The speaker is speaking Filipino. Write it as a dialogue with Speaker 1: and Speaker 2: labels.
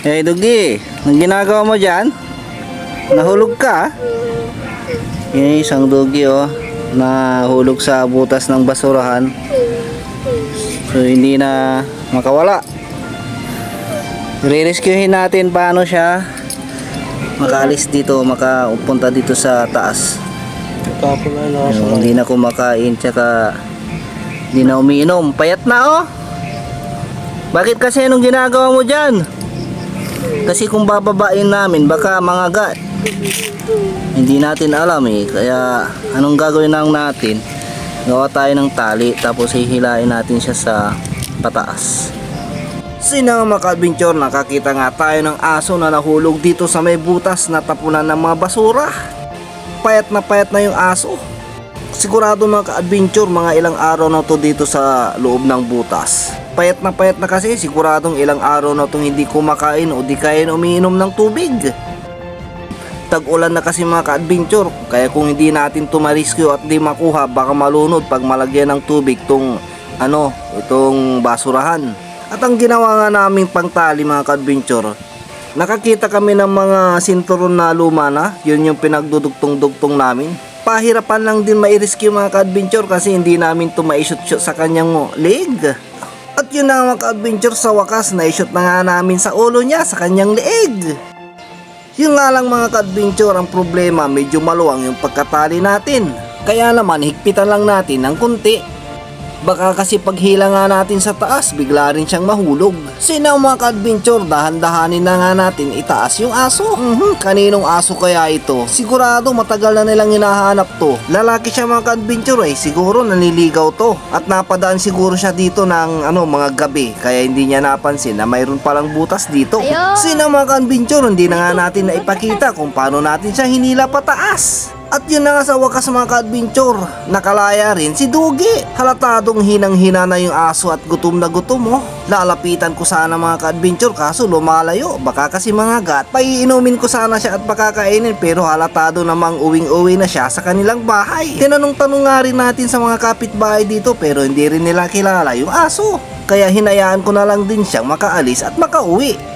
Speaker 1: Eh, Dugi, ang ginagawa mo dyan? Nahulog ka? Yan yung isang Dugi, oh. Nahulog sa butas ng basurahan. So, hindi na makawala. Re-rescuehin natin paano siya makaalis dito, makapunta dito sa taas. Yung hindi na kumakain, tsaka hindi na umiinom. Payat na, oh! Bakit kasi anong ginagawa mo dyan? Kasi kung bababain namin, baka mangagat. Hindi natin alam eh. Kaya anong gagawin lang natin? Gawa tayo ng tali tapos hihilain natin siya sa pataas. Sino mga adventure nakakita nga tayo ng aso na nahulog dito sa may butas na tapunan ng mga basura. Payat na payat na yung aso. Sigurado mga ka-adventure mga ilang araw na to dito sa loob ng butas. Payat na payat na kasi siguradong ilang araw na tong hindi kumakain o di kaya umiinom ng tubig. Tag-ulan na kasi mga ka-adventure kaya kung hindi natin tumariskyo at di makuha baka malunod pag malagyan ng tubig tong ano itong basurahan. At ang ginawa nga naming pangtali mga ka-adventure Nakakita kami ng mga sinturon na luma na, yun yung pinagdudugtong-dugtong namin. Pahirapan lang din mai-rescue mga ka-adventure kasi hindi namin to ma-shoot sa kanyang leg. At yun na mga ka-adventure sa wakas, na-shoot na nga namin sa ulo niya sa kanyang leeg. Yun nga lang mga ka-adventure, ang problema medyo maluwang yung pagkatali natin. Kaya naman higpitan lang natin ng kunti. Baka kasi paghila nga natin sa taas, bigla rin siyang mahulog. Sino mga ka-adventure, dahan-dahanin na nga natin itaas yung aso. Mhm, kaninong aso kaya ito? Sigurado matagal na nilang hinahanap to. Lalaki siya mga ka-adventure eh, siguro naniligaw to. At napadaan siguro siya dito ng ano, mga gabi, kaya hindi niya napansin na mayroon palang butas dito. Sino mga ka-adventure, hindi na nga natin na ipakita kung paano natin siya hinila pataas. At yun na nga sa wakas mga ka-adventure, nakalaya rin si Dugi. Halatadong hinang-hina na yung aso at gutom na gutom oh. Lalapitan ko sana mga ka-adventure kaso lumalayo. Baka kasi mga gat. Paiinumin ko sana siya at pakakainin pero halatado namang uwing-uwi na siya sa kanilang bahay. Tinanong-tanong nga rin natin sa mga kapitbahay dito pero hindi rin nila kilala yung aso. Kaya hinayaan ko na lang din siyang makaalis at makauwi.